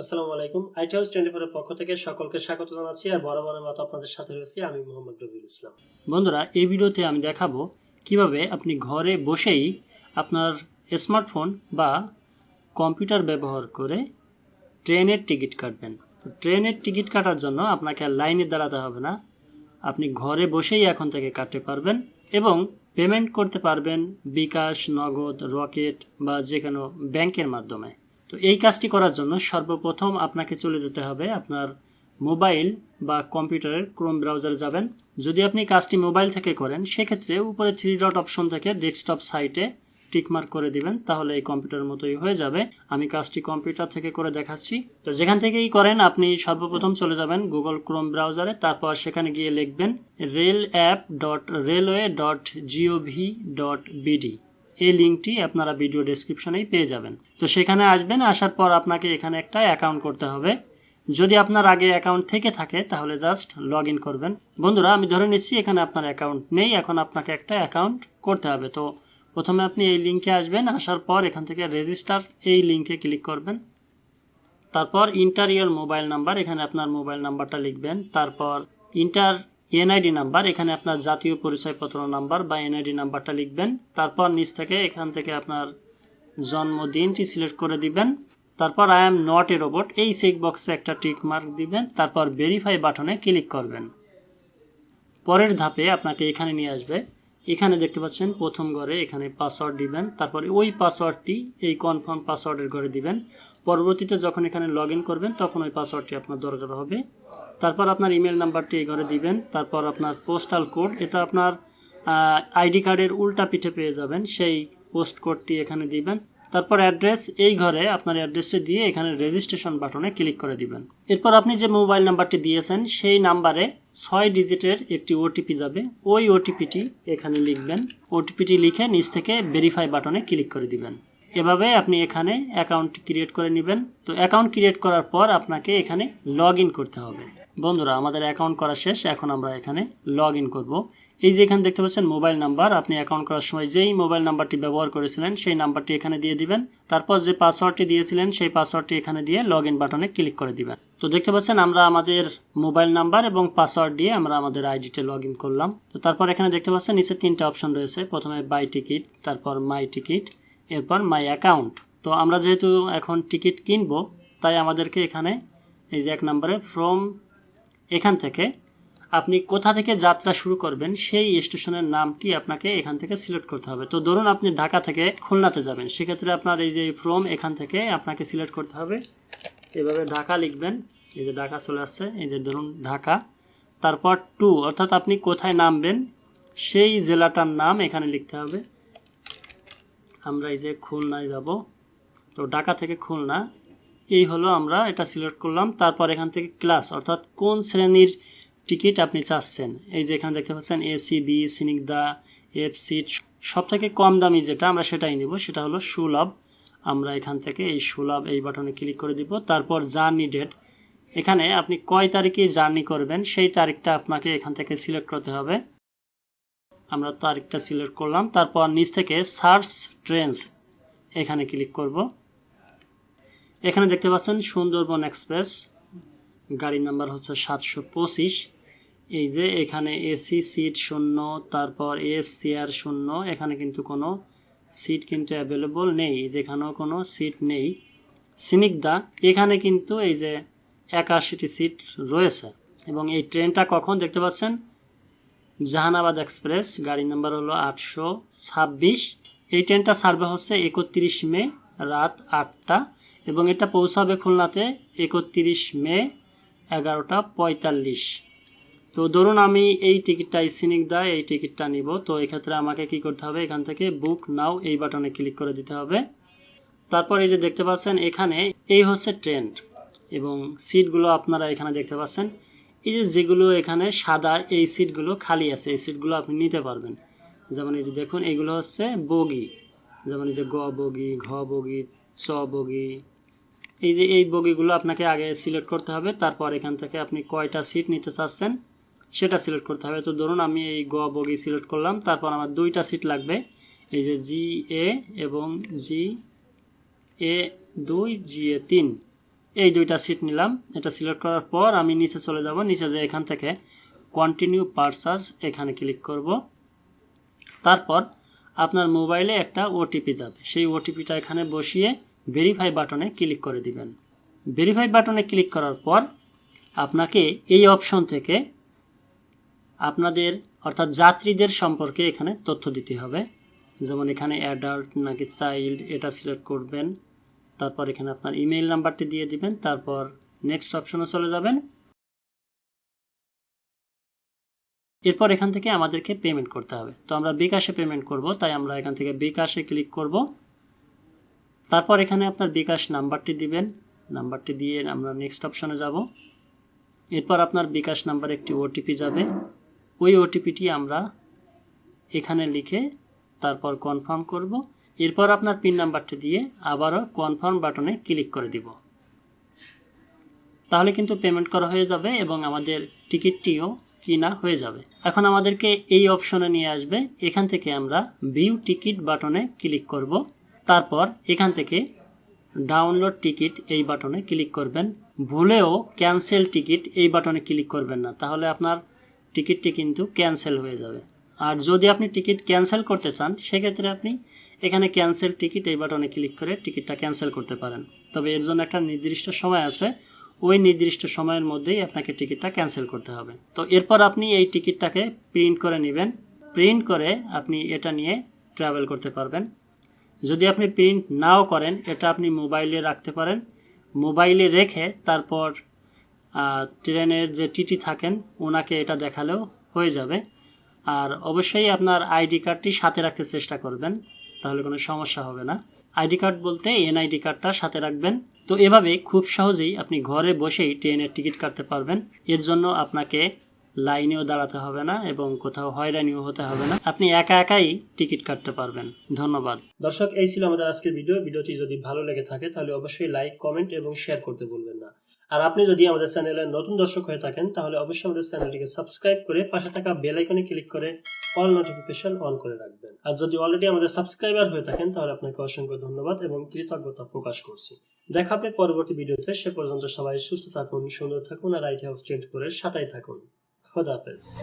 আসসালামু আলাইকুম। IT house twenty ফোরের পক্ষ থেকে সকলকে স্বাগত জানাচ্ছি আর বড় বড় মতো আপনাদের সাথে রয়েছি আমি মোহাম্মদ রবিউল ইসলাম। বন্ধুরা, এই ভিডিওতে আমি দেখাবো কীভাবে আপনি ঘরে বসেই আপনার স্মার্টফোন বা কম্পিউটার ব্যবহার করে ট্রেনের টিকিট কাটবেন। ট্রেনের টিকিট কাটার জন্য আপনাকে আর লাইনে দাঁড়াতে হবে না। আপনি ঘরে বসেই এখন থেকে কাটতে পারবেন এবং পেমেন্ট করতে পারবেন বিকাশ, নগদ, রকেট বা যে কোনো ব্যাংকের মাধ্যমে। তো এই কাজটি করার জন্য সর্বপ্রথম আপনাকে চলে যেতে হবে আপনার মোবাইল বা কম্পিউটারের ক্রোম ব্রাউজারে যাবেন। যদি আপনি কাজটি মোবাইল থেকে করেন, সেক্ষেত্রে উপরে থ্রি ডট অপশন থেকে ডেস্কটপ সাইটে টিকমার্ক করে দিবেন, তাহলে এই কম্পিউটার মতোই হয়ে যাবে। আমি কাজটি কম্পিউটার থেকে করে দেখাচ্ছি। তো যেখান থেকেই করেন, আপনি সর্বপ্রথম চলে যাবেন গুগল ক্রোম ব্রাউজারে, তারপর সেখানে গিয়ে লিখবেন rail app dot railway dot GOV dot BD এই লিঙ্কটি আপনারা ভিডিও ডেসক্রিপশনেই পেয়ে যাবেন। তো সেখানে আসবেন, আসার পর আপনাকে এখানে একটা অ্যাকাউন্ট করতে হবে। যদি আপনার আগে অ্যাকাউন্ট থেকে থাকে, তাহলে জাস্ট লগ ইন করবেন। বন্ধুরা, আমি ধরে নিচ্ছি এখানে আপনার অ্যাকাউন্ট নেই, এখন আপনাকে একটা অ্যাকাউন্ট করতে হবে। তো প্রথমে আপনি এই লিঙ্কে আসবেন, আসার পর এখান থেকে রেজিস্টার এই লিঙ্কে ক্লিক করবেন। তারপর ইন্টার ইয়ার মোবাইল নাম্বার, এখানে আপনার মোবাইল নাম্বারটা লিখবেন। তারপর ইন্টার এনআইডি নাম্বার এখানে আপনার জাতীয় পরিচয়পত্র নাম্বার বা এনআইডি নাম্বারটা লিখবেন। তারপর নিচ থেকে, এখান থেকে আপনার জন্মদিনটি সিলেক্ট করে দিবেন। তারপর I am not a robot এই চেক বক্সে একটা টিক মার্ক দিবেন। তারপর ভেরিফাই বাটনে ক্লিক করবেন। পরের ধাপে আপনাকে এখানে নিয়ে আসবে। এখানে দেখতে পাচ্ছেন, প্রথম ঘরে এখানে পাসওয়ার্ড দিবেন। তারপরে ওই পাসওয়ার্ডটি এই কনফার্ম পাসওয়ার্ডের ঘরে দিবেন। পরবর্তীতে যখন এখানে লগ করবেন, তখন ওই পাসওয়ার্ডটি আপনার দরকার হবে। তারপর আপনার ইমেল নাম্বারটি এই ঘরে দিবেন, তারপর আপনার পোস্টাল কোড এটা আপনার আইডি কার্ডের উল্টা পিঠে পেয়ে যাবেন, সেই পোস্ট কোডটি এখানে দিবেন। তারপর অ্যাড্রেস এই ঘরে আপনার অ্যাড্রেসটি দিয়ে এখানে রেজিস্ট্রেশন বাটনে ক্লিক করে দিবেন। এরপর আপনি যে মোবাইল নাম্বারটি দিয়েছেন, সেই নাম্বারে ছয় ডিজিটের একটি ওটিপি যাবে। ওই ওটিপিটি এখানে লিখবেন। ওটিপিটি লিখে নিচ থেকে ভেরিফাই বাটনে ক্লিক করে দিবেন। এভাবে আপনি এখানে অ্যাকাউন্ট ক্রিয়েট করে নেবেন। তো অ্যাকাউন্ট ক্রিয়েট করার পর আপনাকে এখানে লগ করতে হবে। বন্ধুরা, আমাদের অ্যাকাউন্ট করা শেষ। এখন আমরা এখানে লগ ইন করব। এই যে এখানে দেখতে পাচ্ছেন মোবাইল নাম্বার আপনি অ্যাকাউন্ট করার সময় যেই মোবাইল নাম্বারটি ব্যবহার করেছিলেন, সেই নাম্বারটি এখানে দিয়ে দিবেন। তারপর যে পাসওয়ার্ডটি দিয়েছিলেন, সেই পাসওয়ার্ডটি এখানে দিয়ে লগ ইন বাটনে ক্লিক করে দিবেন। তো দেখতে পাচ্ছেন, আমরা আমাদের মোবাইল নাম্বার এবং পাসওয়ার্ড দিয়ে আমরা আমাদের আইডিতে লগ ইন করলাম। তো তারপর এখানে দেখতে পাচ্ছেন, নিচে তিনটা অপশন রয়েছে। প্রথমে বাই টিকিট তারপর মাই টিকিট এরপর মাই অ্যাকাউন্ট তো আমরা যেহেতু এখন টিকিট কিনবো, তাই আমাদেরকে এখানে এই যে এক নম্বরে ফ্রম এখান থেকে আপনি কোথা থেকে যাত্রা শুরু করবেন, সেই স্টেশনের নামটি আপনাকে এখান থেকে সিলেক্ট করতে হবে। তো ধরুন আপনি ঢাকা থেকে খুলনাতে যাবেন, সেক্ষেত্রে আপনার এই যে ফ্রম এখান থেকে আপনাকে সিলেক্ট করতে হবে। এভাবে ঢাকা লিখবেন, এই যে ঢাকা চলে আসছে, এই যে ধরুন ঢাকা। তারপর টু, অর্থাৎ আপনি কোথায় নামবেন, সেই জেলাটার নাম এখানে লিখতে হবে। আমরা এই যে খুলনায় যাব, তো ঢাকা থেকে খুলনা এই হলো আমরা, এটা সিলেক্ট করলাম। তারপর এখান থেকে ক্লাস অর্থাৎ কোন শ্রেণির টিকিট আপনি চাচ্ছেন? এই যে এখানে দেখতে পাচ্ছেন AC B Snigdha F seat সব থেকে কম দামি যেটা আমরা সেটাই নেব, সেটা হলো সুলভ। আমরা এখান থেকে এই সুলভ এই বাটনে ক্লিক করে দিব। তারপর জার্নি ডেট এখানে আপনি কয় তারিখে জার্নি করবেন, সেই তারিখটা আপনাকে এখান থেকে সিলেক্ট করতে হবে। আমরা তারিখটা সিলেক্ট করলাম। তারপর নিচ থেকে সার্চ ট্রেন্স এখানে ক্লিক করব। এখানে দেখতে পাচ্ছেন সুন্দরবন এক্সপ্রেস। গাড়ির নাম্বার হচ্ছে সাতশো পঁচিশ। এই যে এখানে এসি সিট শূন্য, তারপর এস চেয়ার শূন্য, এখানে কিন্তু কোনো সিট কিন্তু অ্যাভেলেবল নেই, যেখানেও কোনো সিট নেই। সিনিকদা এখানে কিন্তু এই যে একাশিটি সিট রয়েছে। এবং এই ট্রেনটা কখন দেখতে পাচ্ছেন? জাহানাবাদ এক্সপ্রেস গাড়ি নাম্বার হলো আটশো ছাব্বিশ। এই ট্রেনটা সার্ভে হচ্ছে একত্রিশ মে রাত আটটা। এবং এটা পৌঁছাবে খুলনাতে একত্রিশ মে এগারোটা পঁয়তাল্লিশ। তো ধরুন আমি এই টিকিটটা সিনিক দা এই টিকিটটা নিব। তো এক্ষেত্রে আমাকে কি করতে হবে? এখান থেকে বুক নাও এই বাটনে ক্লিক করে দিতে হবে। তারপর এই যে দেখতে পাচ্ছেন, এখানে এই হচ্ছে ট্রেন্ড এবং সিটগুলো আপনারা এখানে দেখতে পাচ্ছেন। এই যে যেগুলো এখানে সাদা, এই সিটগুলো খালি আছে, এই সিটগুলো আপনি নিতে পারবেন। যেমন এই যে দেখুন, এগুলো হচ্ছে বগি। যেমন এই যে গ বগি, ঘ বগি, চ বগি এই যে এই বগিগুলো আপনাকে আগে সিলেক্ট করতে হবে, তারপর এখান থেকে আপনি কয়টা সিট নিতে চাচ্ছেন সেটা সিলেক্ট করতে হবে। তো ধরুন আমি এই গ বগি সিলেক্ট করলাম, তারপর আমার দুইটা সিট লাগবে। এই যে জি এ এবং জি এ দুই জি এ তিন, এই দুইটা সিট নিলাম। এটা সিলেক্ট করার পর আমি নিচে চলে যাব। নিচে যে এখান থেকে কন্টিনিউ পারচার্জ এখানে ক্লিক করব। তারপর আপনার মোবাইলে একটা ওটিপি যাবে। সেই ওটিপিটা এখানে বসিয়ে ভেরিফাই বাটনে ক্লিক করে দিবেন। ভেরিফাই বাটনে ক্লিক করার পর আপনাকে এই অপশন থেকে আপনাদের, অর্থাৎ যাত্রীদের সম্পর্কে এখানে তথ্য দিতে হবে। যেমন এখানে অ্যাডাল্ট নাকি চাইল্ড এটা সিলেক্ট করবেন। তারপর এখানে আপনার ইমেইল নাম্বারটি দিয়ে দিবেন। তারপর নেক্সট অপশনে চলে যাবেন। এরপর এখান থেকে আমাদেরকে পেমেন্ট করতে হবে। তো আমরা বিকাশে পেমেন্ট করব, তাই আমরা এখান থেকে বিকাশে ক্লিক করব। তারপর এখানে আপনার বিকাশ নাম্বারটি দিবেন। নাম্বারটি দিয়ে আমরা নেক্সট অপশনে যাব। এরপর আপনার বিকাশ নাম্বার একটি ওটিপি যাবে। ওই ওটিপিটি আমরা এখানে লিখে তারপর কনফার্ম করব। এরপর আপনার পিন নাম্বারটি দিয়ে আবারও কনফার্ম বাটনে ক্লিক করে দিব। তাহলে কিন্তু পেমেন্ট করা হয়ে যাবে এবং আমাদের টিকিটটিও কিনা হয়ে যাবে। এখন আমাদেরকে এই অপশনে নিয়ে আসবে। এখান থেকে আমরা ভিউ টিকিট বাটনে ক্লিক করব। তারপর এখান থেকে ডাউনলোড টিকিট এই বাটনে ক্লিক করবেন। ভুলেও ক্যান্সেল টিকিট এই বাটনে ক্লিক করবেন না, তাহলে আপনার টিকিটটি কিন্তু ক্যান্সেল হয়ে যাবে। আর যদি আপনি টিকিট ক্যান্সেল করতে চান, সেক্ষেত্রে আপনি এখানে ক্যান্সেল টিকিট এই বাটনে ক্লিক করে টিকিটটা ক্যান্সেল করতে পারেন। তবে এর জন্য একটা নির্দিষ্ট সময় আছে, ওই নির্দিষ্ট সময়ের মধ্যেই আপনাকে টিকিটটা ক্যান্সেল করতে হবে। তো এরপর আপনি এই টিকিটটাকে প্রিন্ট করে নেবেন। প্রিন্ট করে আপনি এটা নিয়ে ট্রাভেল করতে পারবেন। যদি আপনি প্রিন্ট নাও করেন, এটা আপনি মোবাইলে রাখতে পারেন। মোবাইলে রেখে তারপর ট্রেনের যে টিটি থাকেন, ওনাকে এটা দেখালেও হয়ে যাবে। আর অবশ্যই আপনার আইডি কার্ডটি সাথে রাখতে চেষ্টা করবেন, তাহলে কোনো সমস্যা হবে না। আইডি কার্ড বলতে এনআইডি কার্ডটা সাথে রাখবেন। তো এভাবে খুব সহজেই আপনি ঘরে বসেই ট্রেনের টিকিট কাটতে পারবেন। এর জন্য আপনাকে লাইনেও দাঁড়াতে হবে না এবং কোথাও হয়রানিও হতে হবে না। আপনি একা একাই টিকিট কাটতে পারবেন। ধন্যবাদ। দর্শক, এই ছিল আমাদের আজকের ভিডিও। ভিডিওটি যদি ভালো লেগে থাকে, তাহলে অবশ্যই লাইক, কমেন্ট এবং শেয়ার করতে ভুলবেন না। আর আপনি যদি আমাদের চ্যানেলের নতুন দর্শক হয়ে থাকেন, তাহলে অবশ্যই আমাদের চ্যানেলটিকে সাবস্ক্রাইব করে পাশে থাকা বেল আইকনে ক্লিক করে অল নোটিফিকেশন অন করে রাখবেন। আর যদি অলরেডি আমাদের সাবস্ক্রাইবার হয়ে থাকেন, তাহলে আপনাকে অসংখ্য ধন্যবাদ এবং কৃতজ্ঞতা প্রকাশ করছি। দেখা হবে পরবর্তী ভিডিওতে। সে পর্যন্ত সবাই সুস্থ থাকুন, সুন্দর থাকুন, আর আইটি হাউস ট্রেন্ড করে সাথেই থাকুন। خداحافظ.